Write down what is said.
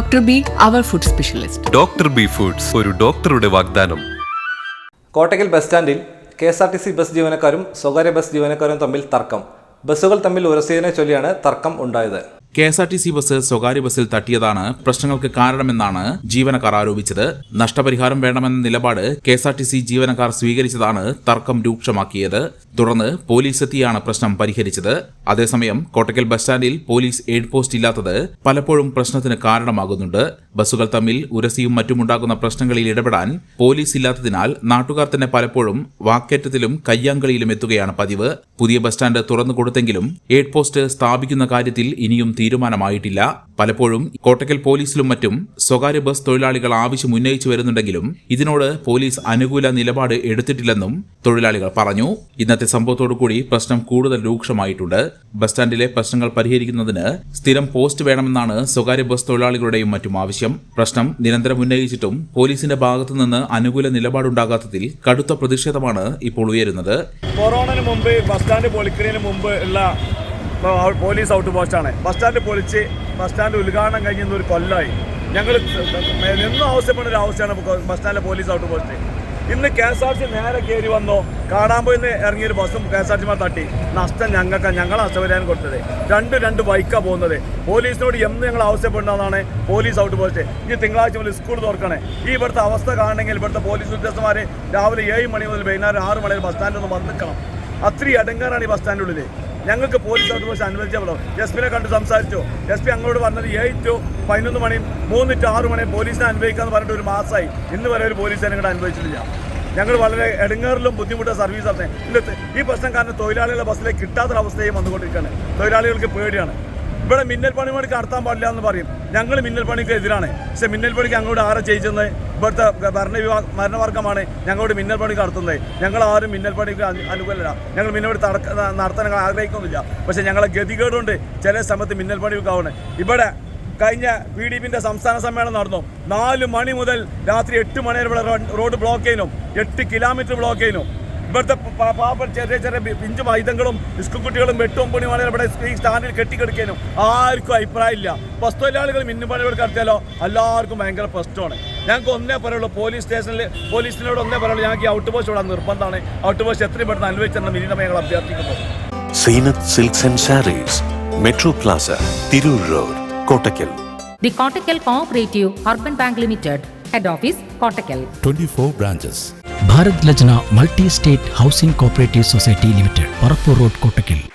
Dr. B our food specialist doctor B foods ഒരു ഡോക്ടറുടെ വാഗ്ദാനം. കോട്ടയ്ക്കൽ ബസ് സ്റ്റാൻഡിൽ K S R T C bus ജീവനക്കാരും സ്വകാര്യ ബസ് ജീവനക്കാരും തമ്മിൽ തർക്കം. ബസ്സുകൾ തമ്മിൽ ഉരസിയതിനെ ചൊല്ലിയാണ് തർക്കം ഉണ്ടായത്. K S R T C bus സ്വകാര്യ ബസ്സിൽ തട്ടിയതാണ് പ്രശ്നങ്ങൾക്ക് കാരണമെന്നാണ് ജീവനക്കാർ ആരോപിച്ചത്. നഷ്ടപരിഹാരം വേണമെന്ന നിലപാട് K S R T C ജീവനക്കാർ സ്വീകരിച്ചതാണ് തർക്കം രൂക്ഷമാക്കിയത്. തുടർന്ന് പോലീസ് എത്തിയാണ് പ്രശ്നം പരിഹരിച്ചത്. അതേസമയം കോട്ടക്കൽ ബസ് സ്റ്റാൻഡിൽ പോലീസ് എയ്ഡ് പോസ്റ്റ് ഇല്ലാത്തത് പലപ്പോഴും പ്രശ്നത്തിന് കാരണമാകുന്നുണ്ട്. ബസ്സുകൾ തമ്മിൽ ഉരസിയും മറ്റുമുണ്ടാകുന്ന പ്രശ്നങ്ങളിൽ ഇടപെടാൻ പോലീസ് ഇല്ലാത്തതിനാൽ നാട്ടുകാർ തന്നെ പലപ്പോഴും വാക്കേറ്റത്തിലും കയ്യാങ്കളിയിലും എത്തുകയാണ് പതിവ്. പുതിയ ബസ് സ്റ്റാൻഡ് തുറന്നു കൊടുത്തെങ്കിലും എയ്ഡ് പോസ്റ്റ് സ്ഥാപിക്കുന്ന കാര്യത്തിൽ ഇനിയും തീരുമാനമായിട്ടില്ല. പലപ്പോഴും കോട്ടക്കൽ പോലീസിലും മറ്റും സ്വകാര്യ ബസ് തൊഴിലാളികൾ ആവശ്യം ഉന്നയിച്ചു വരുന്നുണ്ടെങ്കിലും ഇതിനോട് പോലീസ് അനുകൂല നിലപാട് എടുത്തിട്ടില്ലെന്നും തൊഴിലാളികൾ പറഞ്ഞു. ഇന്നത്തെ സംഭവത്തോടുകൂടി പ്രശ്നം കൂടുതൽ രൂക്ഷമായിട്ടുണ്ട്. ബസ് സ്റ്റാൻഡിലെ പ്രശ്നങ്ങൾ പരിഹരിക്കുന്നതിന് സ്ഥിരം പോസ്റ്റ് വേണമെന്നാണ് സ്വകാര്യ ബസ് തൊഴിലാളികളുടെയും മറ്റും ആവശ്യം. പ്രശ്നം നിരന്തരം ഉന്നയിച്ചിട്ടും പോലീസിന്റെ ഭാഗത്തുനിന്ന് അനുകൂല നിലപാടുണ്ടാകാത്തതിൽ കടുത്ത പ്രതിഷേധമാണ് ഇപ്പോൾ ഉയരുന്നത്. കൊറോണന് മുമ്പ് ബസ് സ്റ്റാൻഡ് പൊളിക്കലിന് മുമ്പ് ഉള്ള പോലീസ് ഔട്ട് പോസ്റ്റാണ് ബസ് സ്റ്റാൻഡ് പൊളിച്ച് ബസ് സ്റ്റാൻഡ് ഉദ്ഘാടനം കഴിഞ്ഞ ഒരു കൊല്ലമായി ഞങ്ങൾ എന്നും ആവശ്യപ്പെടുന്ന ഒരു ആവശ്യമാണ് ബസ് സ്റ്റാൻഡിലെ പോലീസ് ഔട്ട് പോസ്റ്റ്. ഇന്ന് കെ എസ് ആർ സി നേരെ കയറി വന്നോ. കാണാൻ പോയി ഇറങ്ങിയൊരു ബസ്സും കെ എസ് ആർ സിമാർ തട്ടി. നഷ്ടം ഞങ്ങൾക്ക് ഞങ്ങൾ നഷ്ടപരിഹാരം കൊടുത്തത്. രണ്ട് രണ്ട് ബൈക്കാണ് പോകുന്നത്. പോലീസിനോട് എന്ന് ഞങ്ങൾ ആവശ്യപ്പെടുന്നതാണ് പോലീസ് ഔട്ട് പോസ്റ്റ്. ഇനി തിങ്കളാഴ്ച മുതൽ സ്കൂൾ തുറക്കണേ. ഈ ഇവിടുത്തെ അവസ്ഥ കാണണമെങ്കിൽ ഇവിടുത്തെ പോലീസ് ഉദ്യോഗസ്ഥന്മാർ രാവിലെ ഏഴ് മണി മുതൽ വൈകുന്നേരം ആറ് മണി വരെ ബസ് സ്റ്റാൻഡിൽ ഒന്ന് വന്നിക്കണം. അത്രയും അടങ്ങാറാണ് ഈ ബസ് സ്റ്റാൻഡിനുള്ളിൽ ഞങ്ങൾക്ക് പോലീസ് ഉദ്യോഗസ്ഥ അനുവദിച്ചപ്പോൾ എസ് പിനെ കണ്ട് സംസാരിച്ചു. എസ് പി അങ്ങോട്ട് പറഞ്ഞത് ഏഴ് ടു പതിനൊന്ന് മണി മൂന്ന് ടു ആറ് മണി പോലീസിനെ അനുഭവിക്കാമെന്ന് പറഞ്ഞിട്ട് ഒരു മാസമായി ഇന്ന് വരെ ഒരു പോലീസിനെ ഇങ്ങോട്ട് അനുഭവിച്ചിട്ടില്ല ഞങ്ങൾ വളരെ എടുങ്ങേറിലും ബുദ്ധിമുട്ട് സർവീസ് ഇല്ല ഈ പ്രശ്നം കാരണം തൊഴിലാളികളുടെ ബസ്സിലേക്ക് കിട്ടാത്തൊരവസ്ഥയും വന്നുകൊണ്ടിരിക്കുകയാണ്. തൊഴിലാളികൾക്ക് പേടിയാണ്. ഇവിടെ മിന്നൽ പണി പണിക്ക് നടത്താൻ പാടില്ല എന്ന് പറയും. ഞങ്ങൾ മിന്നൽ പണിക്ക് എതിരാണ്. പക്ഷെ മിന്നൽ പണിക്ക് അങ്ങോട്ട് ആരെ ചെയ്യിച്ചത് ഇവിടുത്തെ ഭരണവിഭാഗ ഭരണവർഗമാണ് ഞങ്ങളോട് മിന്നൽ പണി നടത്തുന്നത്. ഞങ്ങൾ ആരും മിന്നൽ പണിക്ക് അനുകൂലല്ല. ഞങ്ങൾ മിന്നൽ പണി തടക്ക നടത്താൻ ഞങ്ങൾ ആഗ്രഹിക്കുന്നില്ല. പക്ഷേ ഞങ്ങളെ ഗതികേടുകൊണ്ട് ചില സമയത്ത് മിന്നൽ ആവണേ ഇവിടെ കഴിഞ്ഞ പി ഡി പിന്റെ സംസ്ഥാന സമ്മേളനം നടന്നു. നാല് മണി മുതൽ രാത്രി എട്ട് മണി വരെ റോഡ് ബ്ലോക്ക് ചെയ്യുന്നു. എട്ട് കിലോമീറ്റർ ബ്ലോക്ക് ചെയ്യുന്നു. ഇവിടുത്തെ പാപ്പ ചെറിയ ചെറിയ പിഞ്ചും ആയുധങ്ങളും സ്കൂൾ കുട്ടികളും വെട്ടും പണിമാണ് വളരെ ഇവിടെ ഈ സ്റ്റാൻഡിൽ കെട്ടിക്കെടുക്കാനും ആർക്കും അഭിപ്രായമില്ല. ബസ് തൊഴിലാളികൾ മിന്നുപണികൾ നടത്തിയാലോ? എല്ലാവർക്കും ഭയങ്കര പ്രശ്നമാണ്. ഞങ്ങൾക്ക് ഒന്നേ പറയുള്ളൂ പോലീസ് സ്റ്റേഷനിൽ പോലീസിനോട് ഒന്നേ പറയുള്ളൂ ഞങ്ങൾക്ക് ഈ ഔട്ട് പോസ്റ്റ് ഇവിടെ നിർബന്ധമാണ്. ഔട്ട് പോസ്റ്റ് എത്രയും പെട്ടെന്ന് അനുവദിച്ചെന്ന് മിനിമം ഞങ്ങൾ അഭ്യർത്ഥിക്കുന്നു. Zeenath silks and sarees Metro Plaza Tirur road Kottakkal. The Kottakkal cooperative urban bank limited head office Kottakkal. 24 branches. Bharat Lajna multi state housing cooperative society limited Parappur road Kottakkal.